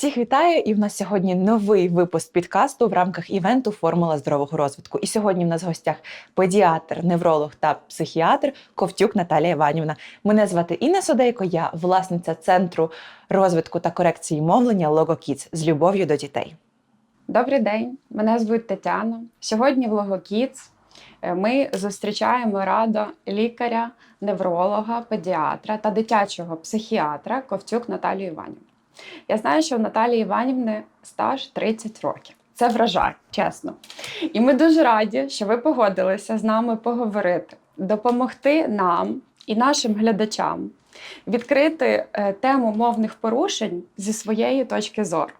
Всіх вітаю! І в нас сьогодні новий випуск підкасту в рамках івенту Формула здорового розвитку. І сьогодні в нас в гостях педіатр, невролог та психіатр Ковтюк Наталія Іванівна. Мене звати Інна Содейко, я власниця центру розвитку та корекції мовлення LogoKids з любов'ю до дітей. Добрий день, мене звуть Тетяна. Сьогодні в Логокіц ми зустрічаємо радо лікаря, невролога, педіатра та дитячого психіатра Ковтюк Наталію Іванівну. Я знаю, що в Наталії Іванівни стаж 30 років. Це вражає, чесно. І ми дуже раді, що ви погодилися з нами поговорити, допомогти нам і нашим глядачам відкрити е, тему мовних порушень зі своєї точки зору.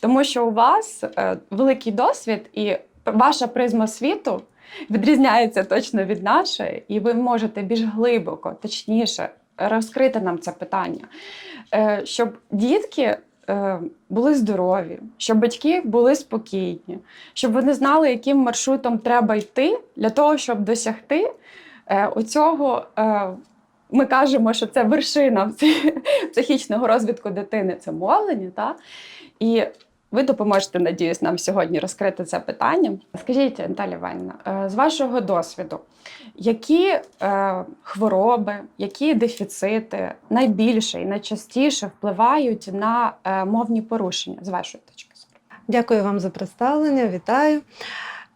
Тому що у вас е, великий досвід і ваша призма світу відрізняється точно від нашої, і ви можете більш глибоко, точніше розкрити нам це питання, Е, щоб дітки е, були здорові, щоб батьки були спокійні, щоб вони знали, яким маршрутом треба йти для того, щоб досягти е, оцього. е, Ми кажемо, що це вершина психічного розвитку дитини, це мовлення. Та? І ви допоможете, надіюсь, нам сьогодні розкрити це питання. Скажіть, Наталя Іванівна, е, з вашого досвіду, які е, хвороби, які дефіцити найбільше і найчастіше впливають на е, мовні порушення з вашої точки зору? Дякую вам за представлення. Вітаю.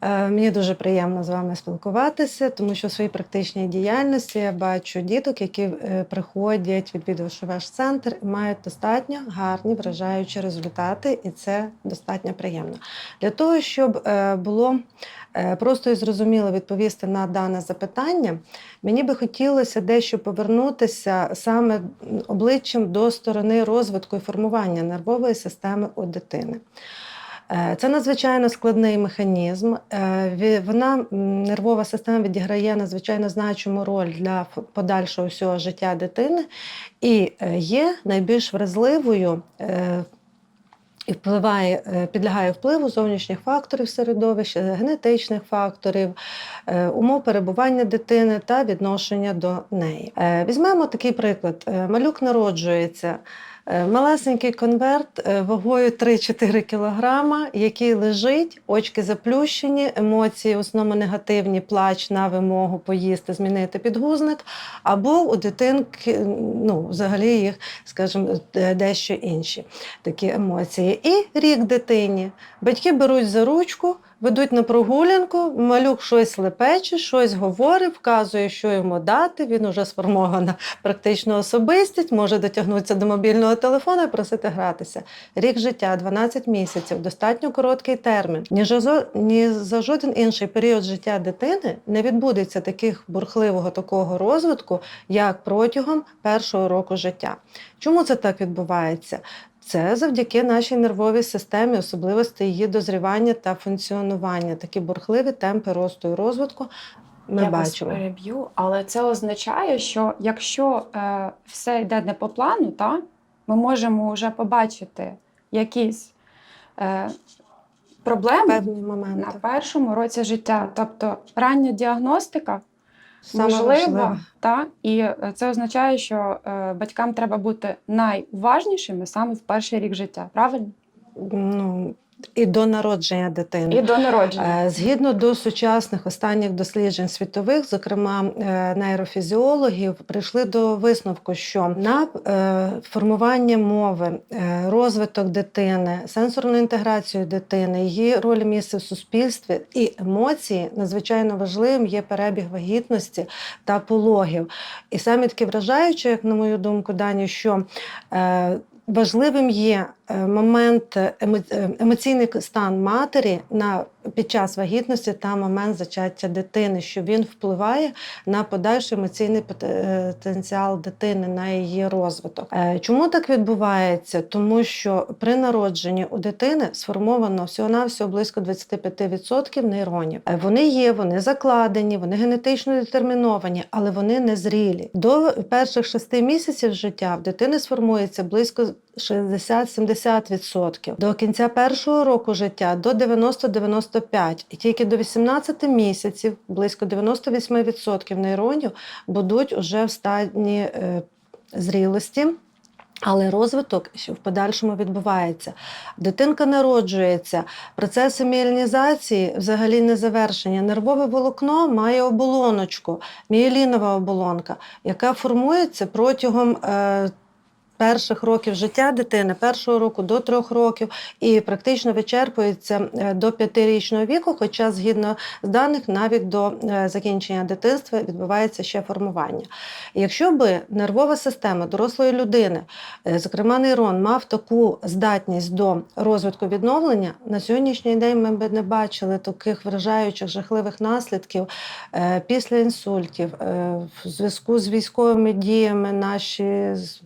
Е, Мені дуже приємно з вами спілкуватися, тому що в своїй практичній діяльності я бачу діток, які е, приходять, відвідувавши ваш центр, і мають достатньо гарні вражаючі результати, і це достатньо приємно. Для того, щоб е, було просто і зрозуміло відповісти на дане запитання, мені би хотілося дещо повернутися саме обличчям до сторони розвитку і формування нервової системи у дитини. Е, Це надзвичайно складний механізм. Е, Вона нервова система відіграє надзвичайно значиму роль для подальшого всього життя дитини і е, є найбільш вразливою. І впливає, підлягає впливу зовнішніх факторів середовища, генетичних факторів, умов перебування дитини та відношення до неї. Візьмемо такий приклад: малюк народжується. Е, Малесенький конверт е, вагою 3-4 кілограма, який лежить, очки заплющені, емоції в основному негативні, плач на вимогу поїсти, змінити підгузник, або у дитинки ну, взагалі їх, скажімо, дещо інші такі емоції. І рік дитині. Батьки беруть за ручку, ведуть на прогулянку, малюк щось лепече, щось говорить, вказує, що йому дати. Він уже сформована практично особистість, може дотягнутися до мобільного телефону і просити гратися. Рік життя, 12 місяців, достатньо короткий термін. Ні, за, жоден інший період життя дитини не відбудеться таких бурхливого такого розвитку, як протягом першого року життя. Чому це так відбувається? Це завдяки нашій нервовій системі, особливості її дозрівання та функціонування. Такі бурхливі темпи росту і розвитку ми Я бачимо. вас переб'ю, але це означає, що якщо е, все йде не по плану, та, ми можемо вже побачити якісь е, проблеми Певні моменти. на першому році життя. Тобто рання діагностика Саме можлива, та, і е, це означає, що е, батькам треба бути найуважнішими саме в перший рік життя. Правильно? Ну, і до народження дитини. І до народження. Е, Згідно до сучасних останніх досліджень світових, зокрема е, нейрофізіологів, прийшли до висновку, що на е, формування мови, розвиток дитини, сенсорну інтеграцію дитини, її роль місце в суспільстві і емоції надзвичайно важливим є перебіг вагітності та пологів. І саме таке вражаюче, як на мою думку, дані, що Важливим є е, момент емо- е, емоційний стан матері на під час вагітності та момент зачаття дитини, що він впливає на подальший емоційний е, потенціал дитини, на її розвиток. Е, Чому так відбувається? Тому що при народженні у дитини сформовано всього-навсього близько 25% нейронів. Е, Вони є, вони закладені, вони генетично детерміновані, але вони не зрілі. До перших шести місяців життя в дитини сформується близько 60-70%. До кінця першого року життя до 90-95%. І тільки до 18 місяців близько 98% нейронів будуть уже в стані е, зрілості. Але розвиток в подальшому відбувається. Дитинка народжується, процеси міелінізації взагалі не завершені. Нервове волокно має оболоночку, міелінова оболонка, яка формується протягом. Перших років життя дитини, першого року до трьох років, і практично вичерпується е, до п'ятирічного віку, хоча, згідно з даних, навіть до е, закінчення дитинства відбувається ще формування. Якщо би нервова система дорослої людини, е, зокрема нейрон, мав таку здатність до розвитку відновлення, на сьогоднішній день ми б не бачили таких вражаючих жахливих наслідків після інсультів, в зв'язку з військовими діями наші з-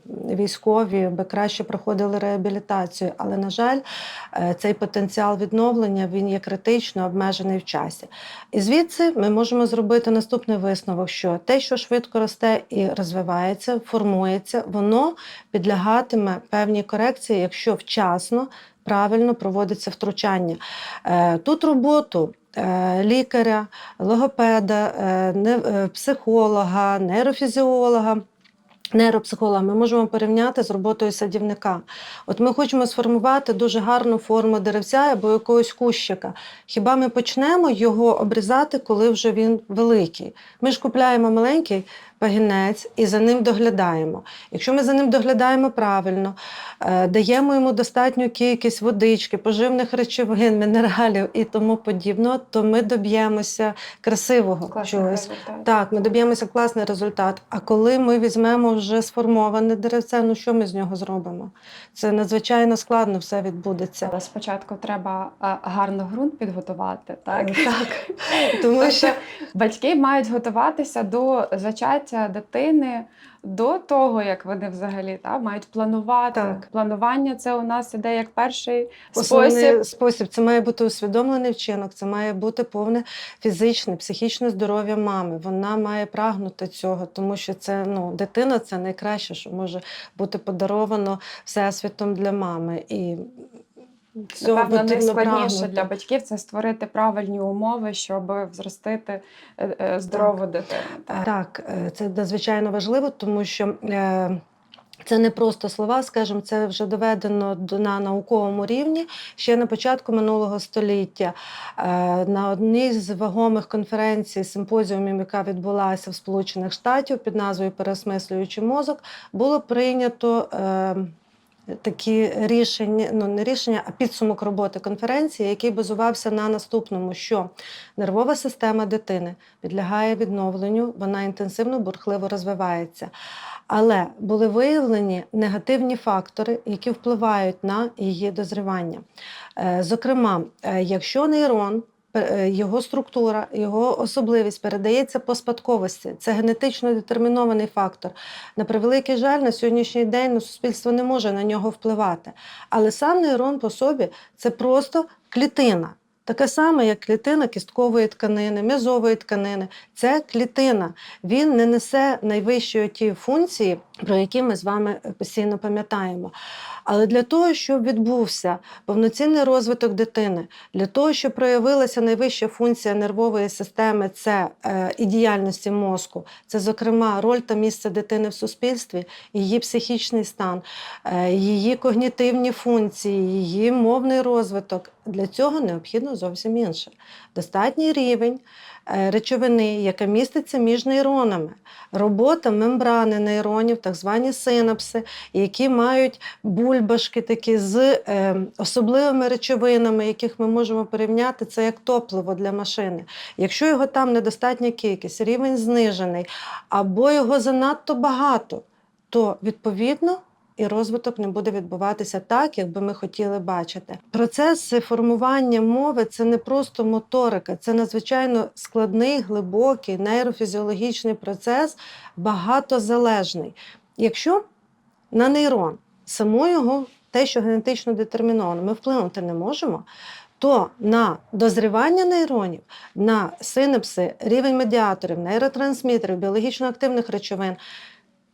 військові би краще проходили реабілітацію. Але, на жаль, е, цей потенціал відновлення він є критично обмежений в часі. І звідси ми можемо зробити наступний висновок: що те, що швидко росте і розвивається, формується, воно підлягатиме певній корекції, якщо вчасно. Правильно проводиться втручання. Е, Тут роботу е, лікаря, логопеда, психолога, нейрофізіолога. Нейропсихолога ми можемо порівняти з роботою садівника. От ми хочемо сформувати дуже гарну форму деревця або якогось кущика. Хіба ми почнемо його обрізати, коли вже він великий? Ми ж купляємо маленький пагінець і за ним доглядаємо. Якщо ми за ним доглядаємо правильно, е, даємо йому достатню кількість водички, поживних речовин, мінералів і тому подібного, то ми доб'ємося красивого чогось. Так, ми доб'ємося класний результат. А коли ми візьмемо вже сформоване деревце, ну що ми з нього зробимо? Це надзвичайно складно все відбудеться. Але спочатку треба е, гарно ґрунт підготувати, так? Так. Тому що Тобто батьки мають готуватися до зачаття дитини до того, як вони взагалі та, мають планувати. Так. Планування це у нас іде як перший Основний спосіб. спосіб це має бути усвідомлений вчинок, це має бути повне фізичне, психічне здоров'я мами. Вона має прагнути цього, тому що це ну, дитина це найкраще, що може бути подаровано всесвітом для мами. І цього Напевно, найскладніше для батьків це створити правильні умови, щоб зростити е, е, здорову дитину. Так. Так, е, це надзвичайно важливо, тому що. Це не просто слова, скажімо, це вже доведено до- на науковому рівні ще на початку минулого століття. На одній з вагомих конференцій, симпозіумів, яка відбулася в Сполучених Штатів під назвою Переосмислюючи мозок, було прийнято. Такі рішення, ну не рішення, а підсумок роботи конференції, який базувався на наступному, що нервова система дитини підлягає відновленню, вона інтенсивно бурхливо розвивається. Але були виявлені негативні фактори, які впливають на її дозрівання. Е, Зокрема, е, якщо нейрон, його структура, його особливість передається по спадковості, це генетично детермінований фактор. На превеликий жаль, на сьогоднішній день ну, суспільство не може на нього впливати. Але сам нейрон по собі це просто клітина. Таке саме, як клітина кісткової тканини, м'язової тканини. Це клітина. Він не несе найвищої ті функції, про які ми з вами постійно пам'ятаємо. Але для того, щоб відбувся повноцінний розвиток дитини, для того, щоб проявилася найвища функція нервової системи, це е, і діяльності мозку, це, зокрема, роль та місце дитини в суспільстві, її психічний стан, е, її когнітивні функції, її мовний розвиток. Для цього необхідно зовсім інше. Достатній рівень е, речовини, яка міститься між нейронами, робота мембрани нейронів, так звані синапси, які мають бульбашки такі з е, особливими речовинами, яких ми можемо порівняти, це як топливо для машини. Якщо його там недостатня кількість, рівень знижений, або його занадто багато, то відповідно. І розвиток не буде відбуватися так, як би ми хотіли бачити. Процес формування мови це не просто моторика, це надзвичайно складний, глибокий нейрофізіологічний процес, багатозалежний. Якщо на нейрон само його те, що генетично детерміновано, ми вплинути не можемо, то на дозрівання нейронів, на синапси, рівень медіаторів, нейротрансмітерів, біологічно активних речовин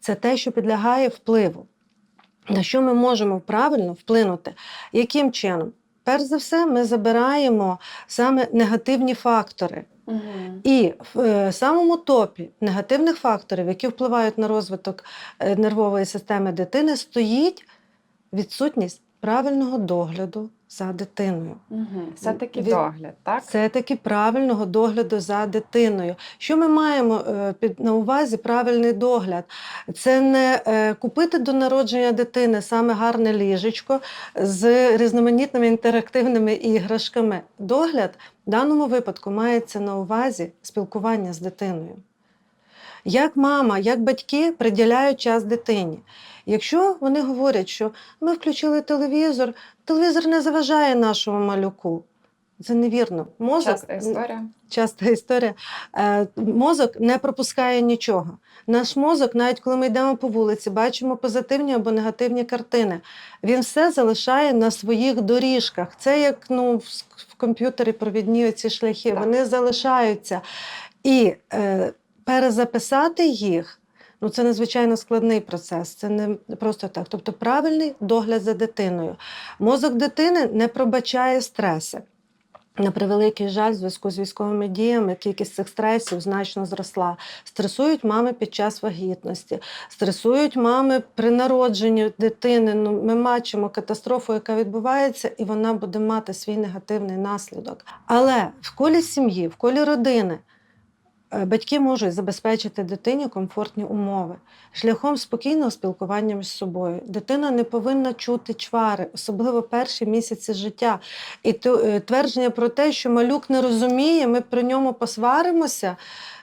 це те, що підлягає впливу. На що ми можемо правильно вплинути? Яким чином? перш за все, ми забираємо саме негативні фактори. Угу. І в е, самому топі негативних факторів, які впливають на розвиток е, нервової системи дитини, стоїть відсутність правильного догляду за дитиною. Мгм. Все-таки Від- догляд, так? Це таки правильного догляду за дитиною. Що ми маємо е, під на увазі правильний догляд? Це не е, купити до народження дитини саме гарне ліжечко з різноманітними інтерактивними іграшками. Догляд в даному випадку мається на увазі спілкування з дитиною. Як мама, як батьки приділяють час дитині. Якщо вони говорять, що ми включили телевізор, телевізор не заважає нашому малюку. Це невірно. Мозок, Часта історія. часта історія. Е, Мозок не пропускає нічого. Наш мозок, навіть коли ми йдемо по вулиці, бачимо позитивні або негативні картини. Він все залишає на своїх доріжках. Це як ну, в комп'ютері провідні ці шляхи. Так. Вони залишаються. І е, перезаписати їх. Ну, це надзвичайно складний процес, це не просто так. Тобто правильний догляд за дитиною. Мозок дитини не пробачає стреси. На превеликий жаль, в зв'язку з військовими діями кількість цих стресів значно зросла. Стресують мами під час вагітності, стресують мами при народженні дитини. Ну, ми бачимо катастрофу, яка відбувається, і вона буде мати свій негативний наслідок. Але в колі сім'ї, в колі родини батьки можуть забезпечити дитині комфортні умови шляхом спокійного спілкування між собою. Дитина не повинна чути чвари, особливо перші місяці життя. І е, твердження про те, що малюк не розуміє, ми при ньому посваримося.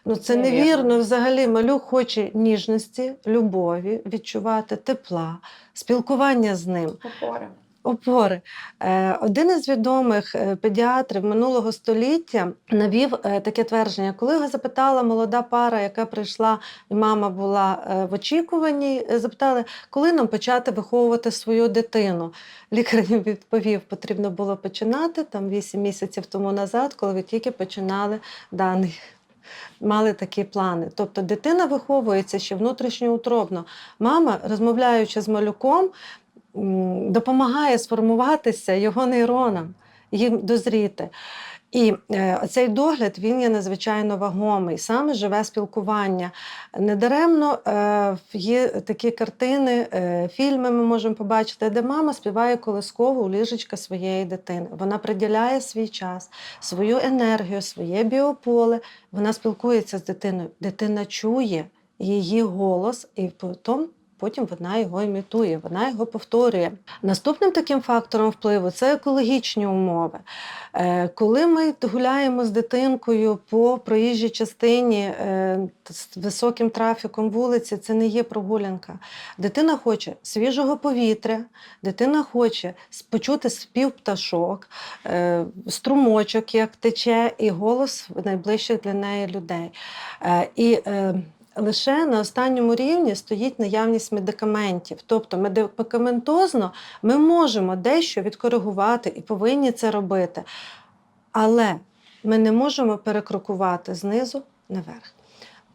Ну, це Невірно. невірно. Взагалі, малюк хоче ніжності, любові, відчувати тепла, спілкування з ним. Опори. Опори. Е, Один із відомих е, педіатрів минулого століття навів е, таке твердження, коли його запитала молода пара, яка прийшла, і мама була в очікуванні, запитали, коли нам почати виховувати свою дитину. Лікар відповів, потрібно було починати там 8 місяців тому назад, коли ви тільки починали даний. Мали такі плани. Тобто дитина виховується ще внутрішньоутробно. Мама, розмовляючи з малюком, допомагає сформуватися його нейронам, їм дозріти. І е, цей догляд він є надзвичайно вагомий, саме живе спілкування. Недаремно е, є такі картини, е, фільми ми можемо побачити, де мама співає колискову у ліжечка своєї дитини. Вона приділяє свій час, свою енергію, своє біополе. Вона спілкується з дитиною. Дитина чує її голос, і потім потім вона його імітує, вона його повторює. Наступним таким фактором впливу це екологічні умови. Е, Коли ми гуляємо з дитинкою по проїжджій частині е, з високим трафіком вулиці, це не є прогулянка. Дитина хоче свіжого повітря, дитина хоче почути спів пташок, е, струмочок, як тече, і голос найближчих для неї людей. І лише на останньому рівні стоїть наявність медикаментів. Тобто медикаментозно ми можемо дещо відкоригувати і повинні це робити. Але ми не можемо перекрокувати знизу наверх.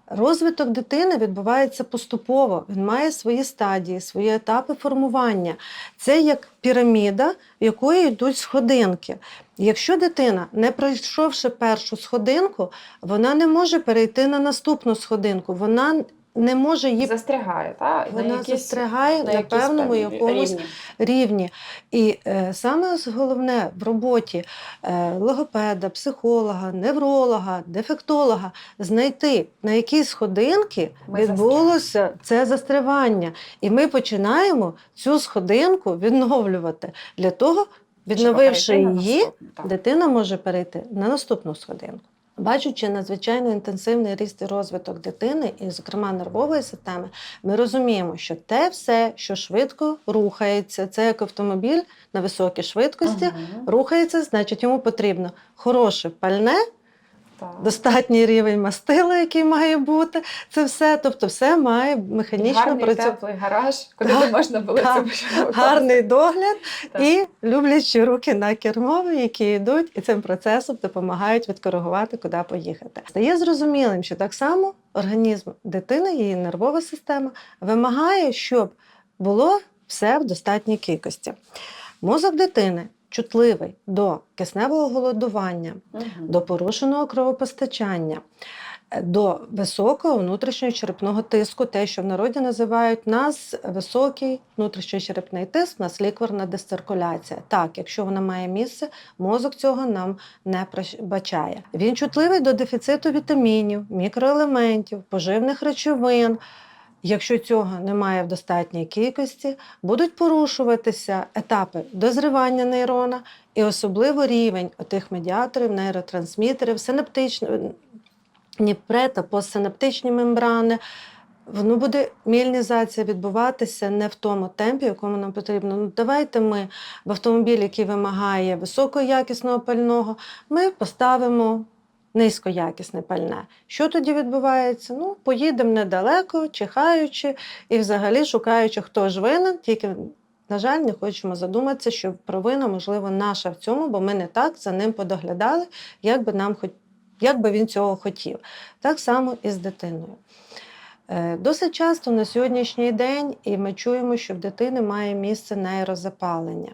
Розвиток дитини відбувається поступово. Він має свої стадії, свої етапи формування. Це як піраміда, якої йдуть сходинки. Якщо дитина, не пройшовши першу сходинку, вона не може перейти на наступну сходинку. Вона не може її Застрягає, так? вона застрягає на, якійсь певному якомусь рівні. рівні. І е, саме головне в роботі е, логопеда, психолога, невролога, дефектолога знайти, на які сходинки Ми відбулося це застрявання. І ми починаємо цю сходинку відновлювати. Для того, відновивши на її, дитина може перейти на наступну сходинку. Бачучи надзвичайно інтенсивний ріст і розвиток дитини, і, зокрема, нервової системи, ми розуміємо, що те все, що швидко рухається, це як автомобіль на високій швидкості, ага. рухається, значить йому потрібно хороше пальне. Достатній рівень мастила, який має бути. Це все, тобто, все має механічно працювати. теплий гараж, куди Так, можна було так. це. Гарний догляд Так. і люблячі руки на кермо, які йдуть і цим процесом допомагають відкоригувати, куди поїхати. Стає зрозумілим, що так само організм дитини, її нервова система вимагає, щоб було все в достатній кількості. Мозок дитини чутливий до кисневого голодування, Мгм. до порушеного кровопостачання, е, до високого внутрішнього черепного тиску, те, що в народі називають нас високий внутрішньочерепний тиск, у нас лікварна дисциркуляція. Так, якщо вона має місце, мозок цього нам не бачає. Він чутливий до дефіциту вітамінів, мікроелементів, поживних речовин. Якщо цього немає в достатній кількості, будуть порушуватися етапи дозрівання нейрона і особливо рівень отих медіаторів, нейротрансмітерів, синаптичних ні пре та постсинаптичні мембрани. Воно буде мільнізація відбуватися не в тому темпі, якому нам потрібно. Ну, давайте ми в автомобіль, який вимагає високоякісного пального, ми поставимо низькоякісне пальне. Що тоді відбувається? Ну, поїдемо недалеко, чихаючи і взагалі шукаючи, хто ж винен, тільки. На жаль, не хочемо задуматися, що провина, можливо, наша в цьому, бо ми не так за ним подоглядали, як би нам як би він цього хотів. Так само і з дитиною. Е, Досить часто на сьогоднішній день і ми чуємо, що в дитини має місце нейрозапалення.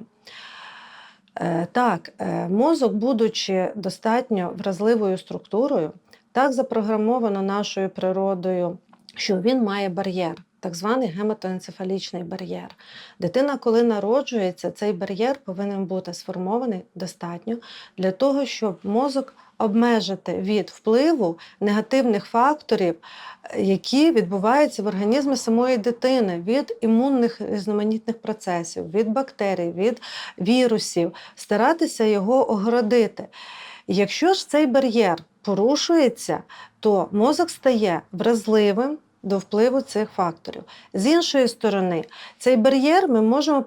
Е, Так, е, мозок, будучи достатньо вразливою структурою, так запрограмовано нашою природою, що він має бар'єр. Так званий гематоенцефалічний бар'єр. Дитина, коли народжується, цей бар'єр повинен бути сформований достатньо для того, щоб мозок обмежити від впливу негативних факторів, які відбуваються в організмі самої дитини, від імунних різноманітних процесів, від бактерій, від вірусів, старатися його огородити. Якщо ж цей бар'єр порушується, то мозок стає вразливим. До впливу цих факторів. З іншої сторони, цей бар'єр ми можемо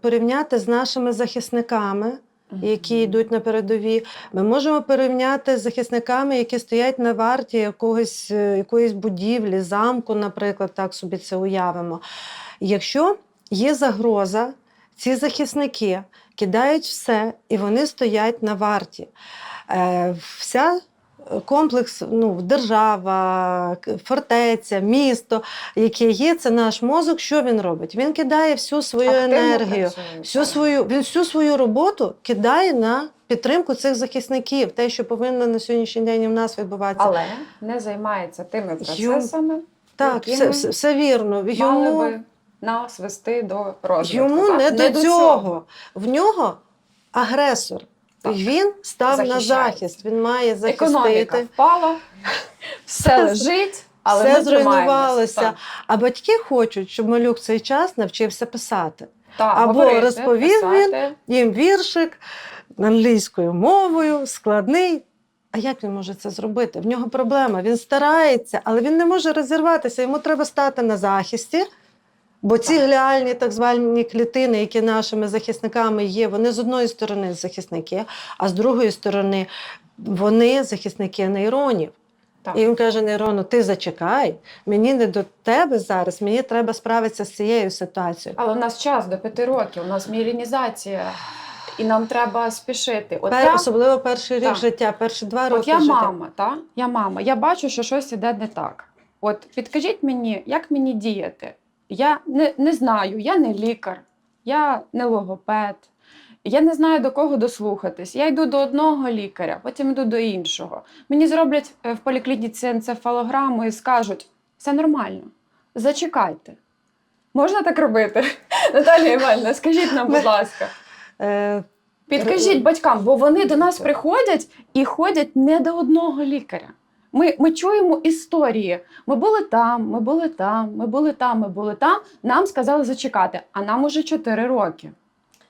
порівняти з нашими захисниками, які йдуть на передові. Ми можемо порівняти з захисниками, які стоять на варті якогось, е, якоїсь будівлі, замку, наприклад, так собі це уявимо. Якщо є загроза, ці захисники кидають все і вони стоять на варті. Е, Вся комплекс, ну, держава, фортеця, місто, яке є, це наш мозок. Що він робить? Він кидає всю свою Активно енергію, працює, всю так. свою, він всю свою роботу кидає на підтримку цих захисників, те, що повинно на сьогоднішній день в нас відбуватися. Але не займається тими процесами, так, якими все, все, все вірно. мали Йому, би нас вести до розвитку. йому так? не, до цього. В нього агресор. Так. Він став на захист. Він має Економіка захистити. впала, все лежить, але все ми зруйнувалося. Так. А батьки хочуть, щоб малюк в цей час навчився писати. Так, Або говорити, розповів він. Їм віршик англійською мовою, складний. А як він може це зробити? В нього проблема. Він старається, але він не може розірватися. Йому треба стати на захисті. Бо ці гліальні так звані клітини, які нашими захисниками є, вони з одної сторони захисники, а з другої сторони вони захисники нейронів. Так. І він каже нейрону: ти зачекай, мені не до тебе зараз, мені треба справитися з цією ситуацією. Але в нас час до п'яти років, у нас мілінізація, і нам треба спішити. От Пер, я, особливо перший рік Так. життя, перші два от роки я життя. мама, та? я мама, я бачу, що щось іде не так. От підкажіть мені, як мені діяти? Я не, не знаю, я не лікар, я не логопед, я не знаю до кого дослухатись. Я йду до одного лікаря, потім йду до іншого. Мені зроблять е, в поліклініці енцефалограму і скажуть: все нормально, зачекайте. Можна так робити? Наталія Івановна, скажіть нам, будь ласка. Е, Підкажіть батькам, бо вони до нас приходять і ходять не до одного лікаря. Ми, ми чуємо історії. Ми були там, ми були там, ми були там, ми були там. Нам сказали зачекати, а нам уже 4 роки.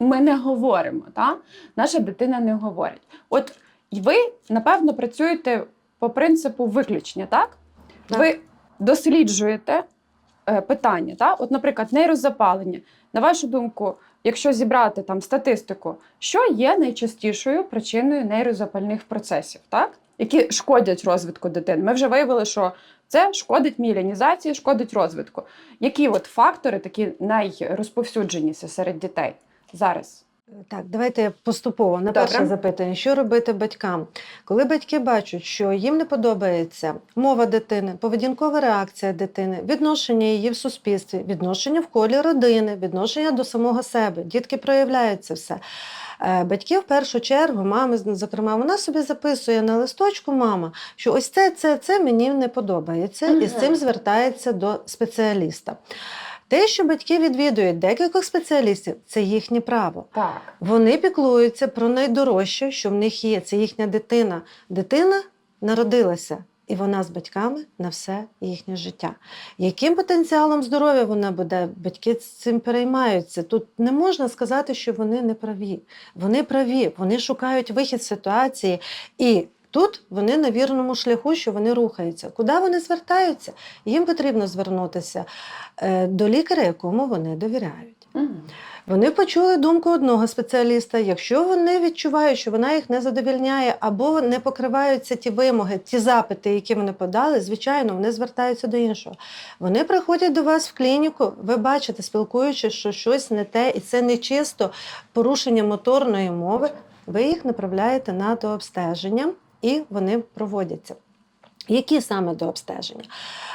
Ми не говоримо, та? наша дитина не говорить. От ви, напевно, працюєте по принципу виключення, так? Так. Ви досліджуєте е, питання, так? От, наприклад, нейрозапалення. На вашу думку, якщо зібрати там статистику, що є найчастішою причиною нейрозапальних процесів, так? які шкодять розвитку дитини. Ми вже виявили, що це шкодить мілінізації, шкодить розвитку. Які от фактори такі найрозповсюдженіші серед дітей зараз? Так, давайте поступово на перше Добре. запитання, що робити батькам? Коли батьки бачать, що їм не подобається мова дитини, поведінкова реакція дитини, відношення її в суспільстві, відношення в колі родини, відношення до самого себе, дітки проявляють це все. Е, Батьки в першу чергу, мами, зокрема, вона собі записує на листочку мама, що ось це, це, це мені не подобається, і з цим звертається до спеціаліста. Те, що батьки відвідують декількох спеціалістів, це їхнє право. Так. Вони піклуються про найдорожче, що в них є. Це їхня дитина. Дитина народилася, і вона з батьками на все їхнє життя. Яким потенціалом здоров'я вона буде? Батьки цим переймаються. Тут не можна сказати, що вони не праві. Вони праві, вони шукають вихід з ситуації. І тут вони на вірному шляху, що вони рухаються. Куди вони звертаються? Їм потрібно звернутися е, до лікаря, якому вони довіряють. Вони почули думку одного спеціаліста. Якщо вони відчувають, що вона їх не задовільняє або не покриваються ті вимоги, ті запити, які вони подали, звичайно, вони звертаються до іншого. Вони приходять до вас в клініку, ви бачите, спілкуючись, що щось не те, і це не чисто порушення моторної мови. Ви їх направляєте на дообстеження, і вони проводяться. Які саме до обстеження?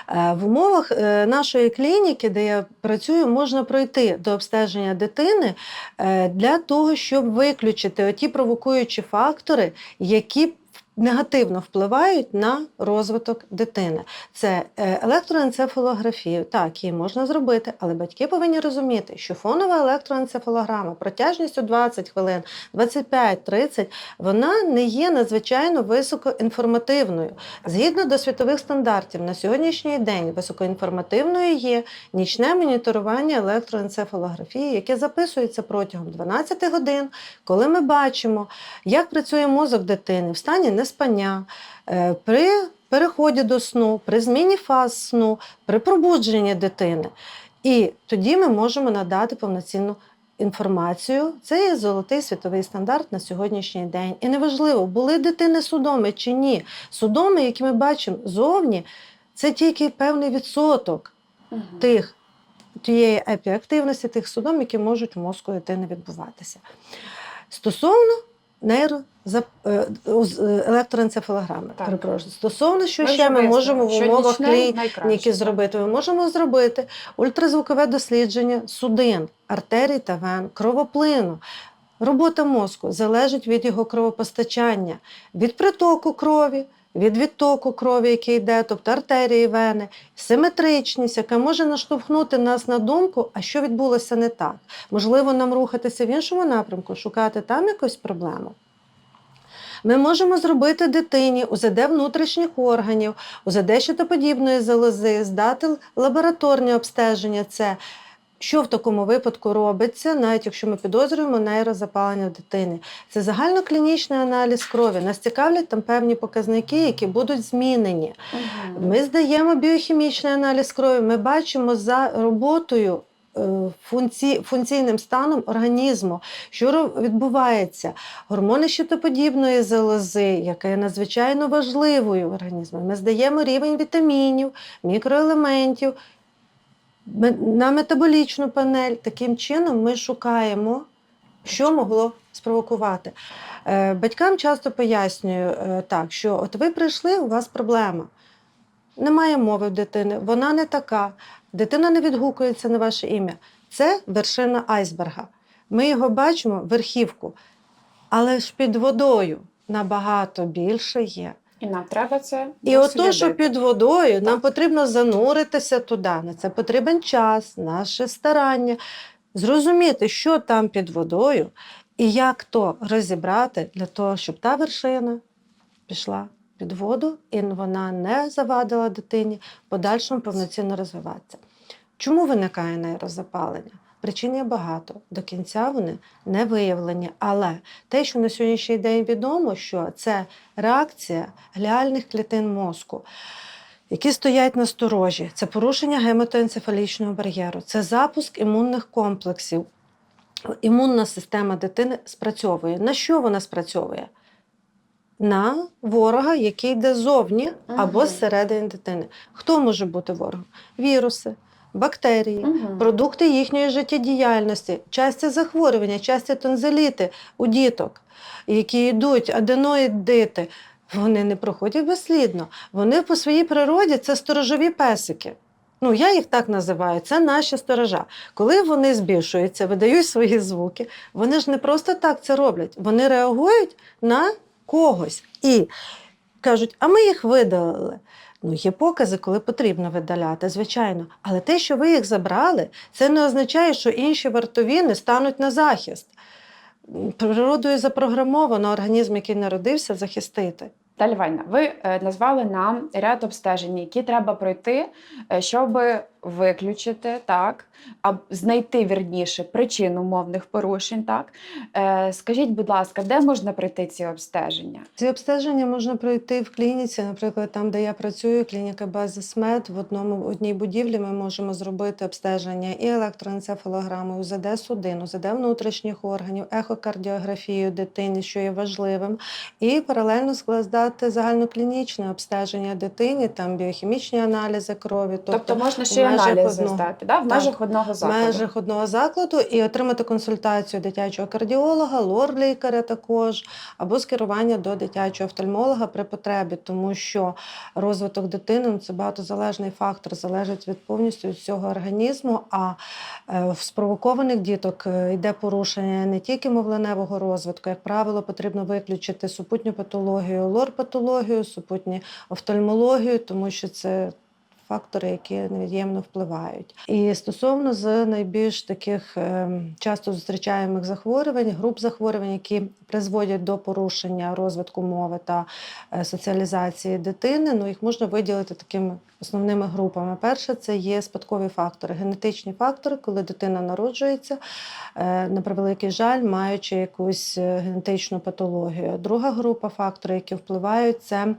Е, В умовах е, нашої клініки, де я працюю, можна пройти до обстеження дитини е, для того, щоб виключити оті провокуючі фактори, які негативно впливають на розвиток дитини. Це е, електроенцефалографія. Так, її можна зробити, але батьки повинні розуміти, що фонова електроенцефалограма протяжністю 20 хвилин, 25-30, вона не є надзвичайно високоінформативною. Згідно до світових стандартів, на сьогоднішній день високоінформативною є нічне моніторування електроенцефалографії, яке записується протягом 12 годин, коли ми бачимо, як працює мозок дитини в стані неспання, е, при переході до сну, при зміні фаз сну, при пробудженні дитини. І тоді ми можемо надати повноцінну інформацію. Це є золотий світовий стандарт на сьогоднішній день. І неважливо, були дитини судоми чи ні. Судоми, які ми бачимо зовні, це тільки певний відсоток Мгм. тих тієї епіактивності, тих судом, які можуть в мозку дитини відбуватися. Стосовно нейрозап... е, е, електроенцефалограми, перепрошую. Стосовно, що Ми ще ми можемо в умовах клініки зробити, ми можемо зробити ультразвукове дослідження судин, артерій та вен, кровоплину. Робота мозку залежить від його кровопостачання, від притоку крові, від відтоку крові, який йде, тобто артерії, вени, симетричність, яка може наштовхнути нас на думку, а що відбулося не так. Можливо, нам рухатися в іншому напрямку, шукати там якусь проблему. Ми можемо зробити дитині УЗД внутрішніх органів, УЗД щитоподібної залози, здати лабораторне обстеження. Це що в такому випадку робиться, навіть якщо ми підозрюємо нейрозапалення в дитини. Це загальноклінічний аналіз крові. Нас цікавлять там певні показники, які будуть змінені. Мгм. Ми здаємо біохімічний аналіз крові, ми бачимо за роботою. е, функці- функційним станом організму, що відбувається, гормони щитоподібної залози, яка є надзвичайно важливою в організмі. Ми здаємо рівень вітамінів, мікроелементів ме- на метаболічну панель. Таким чином ми шукаємо, що могло спровокувати. Е, Батькам часто пояснюю е, так, що от ви прийшли, у вас проблема. Немає мови в дитини, вона не така, дитина не відгукується на ваше ім'я. Це вершина айсберга. Ми його бачимо, верхівку, але ж під водою набагато більше є. І нам треба це. І ото, що під водою, нам потрібно зануритися туди. На це потрібен час, наше старання, зрозуміти, що там під водою, і як то розібрати для того, щоб та вершина пішла під воду, і вона не завадила дитині подальшому повноцінно розвиватися. Чому виникає нейрозапалення? Причин є багато. До кінця вони не виявлені. Але те, що на сьогоднішній день відомо, що це реакція гліальних клітин мозку, які стоять на сторожі, це порушення гематоенцефалічного бар'єру, це запуск імунних комплексів. Імунна система дитини спрацьовує. На що вона спрацьовує? На ворога, який йде ззовні або зсередини дитини. Хто може бути ворогом? Віруси, бактерії, Мгм. продукти їхньої життєдіяльності, часті захворювання, часті тонзиліти у діток, які йдуть, аденоїдити, вони не проходять безслідно. Вони по своїй природі це сторожові песики. Ну, я їх так називаю, це наші сторожа. Коли вони збільшуються, видають свої звуки, вони ж не просто так це роблять. Вони реагують на когось і кажуть, а ми їх видалили. Ну, є покази, коли потрібно видаляти, звичайно. Але те, що ви їх забрали, це не означає, що інші вартові не стануть на захист. Природою запрограмовано організм, який народився, захистити. Далі Вайна, ви е, назвали нам ряд обстежень, які треба пройти, е, щоб виключити так, а знайти вірніше причину мовних порушень. Так е, скажіть, будь ласка, де можна пройти ці обстеження? Ці обстеження можна пройти в клініці, наприклад, там, де я працюю, клініка Базисмед, в одному в одній будівлі ми можемо зробити обстеження і електроенцефалограму, УЗД судин, УЗД внутрішніх органів, ехокардіографію дитини, що є важливим, і паралельно складати загальноклінічне обстеження дитині, там біохімічні аналізи крові. Тобто, можна ще аналізи здати, да? в Так. межах одного в межах одного закладу і отримати консультацію дитячого кардіолога, лор-лікаря також, або скерування до дитячого офтальмолога при потребі, тому що розвиток дитини ну, це багатозалежний фактор, залежить від повністю від всього організму. А е, в спровокованих діток е, йде порушення не тільки мовленевого розвитку, як правило, потрібно виключити супутню патологію, лор-патологію, супутню офтальмологію, тому що це фактори, які невід'ємно впливають. І стосовно з найбільш таких ем, часто зустрічаємих захворювань, груп захворювань, які призводять до порушення розвитку мови та е, соціалізації дитини, ну їх можна виділити такими основними групами. Перше це є спадкові фактори, генетичні фактори, коли дитина народжується, е, на превеликий жаль, маючи якусь е, генетичну патологію. Друга група факторів, які впливають, це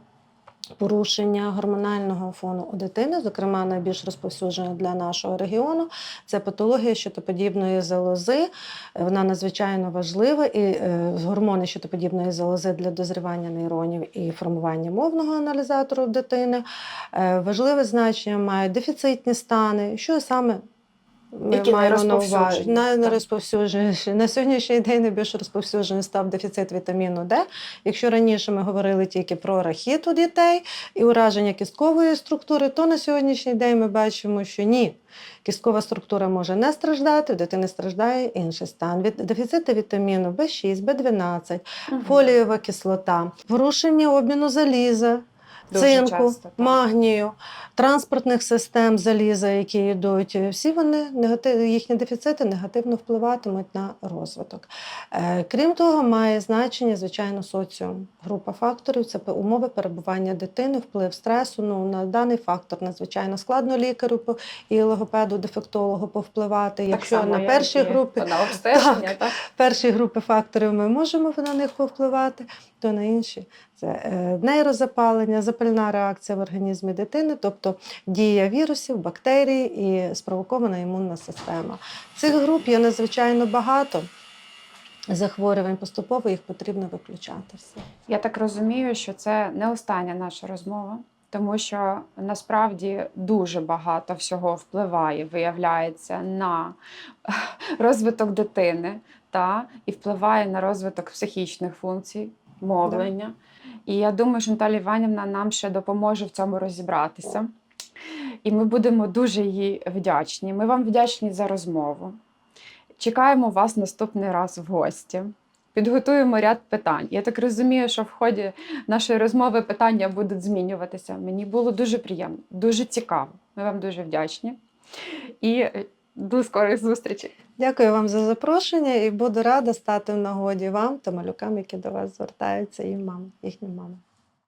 порушення гормонального фону у дитини, зокрема найбільш розповсюджена для нашого регіону, це патологія щитоподібної залози. Вона надзвичайно важлива, і е, гормони щитоподібної залози для дозрівання нейронів і формування мовного аналізатору дитини. Е, важливе значення мають дефіцитні стани, що саме. Ми Які маємо на увазі найрозповсюдженіші. На сьогоднішній день найбільш розповсюджений став дефіцит вітаміну Д. Якщо раніше ми говорили тільки про рахіт у дітей і ураження кісткової структури, то на сьогоднішній день ми бачимо, що ні. Кісткова структура може не страждати, у дитини страждає інший стан. Від дефіциту вітаміну В6, В12, Мгм. фолієва кислота, порушення обміну заліза, Дуже цинку, часто, магнію, транспортних систем заліза, які йдуть. Всі вони негатив, їхні дефіцити негативно впливатимуть на розвиток. Е, Крім того, має значення, звичайно, соціум. Група факторів це умови перебування дитини, вплив стресу. Ну, на даний фактор надзвичайно складно лікарю і логопеду, дефектологу повпливати. Так Якщо само, на як першій групі на обстеження, так. перші групи факторів ми можемо на них повпливати, то на інші це е, нейрозапалення, запальна реакція в організмі дитини, тобто дія вірусів, бактерій і спровокована імунна система. Цих груп є надзвичайно багато. Захворювань поступово їх потрібно виключати всі. Я так розумію, що це не остання наша розмова, тому що насправді дуже багато всього впливає, виявляється, на розвиток дитини та і впливає на розвиток психічних функцій, мовлення. І я думаю, що Наталія Іванівна нам ще допоможе в цьому розібратися. І ми будемо дуже їй вдячні. Ми вам вдячні за розмову. Чекаємо вас наступний раз в гості. Підготуємо ряд питань. Я так розумію, що в ході нашої розмови питання будуть змінюватися. Мені було дуже приємно, дуже цікаво. Ми вам дуже вдячні. І до скорих зустрічей. Дякую вам за запрошення і буду рада стати в нагоді вам та малюкам, які до вас звертаються, і мам, їхнім мамам.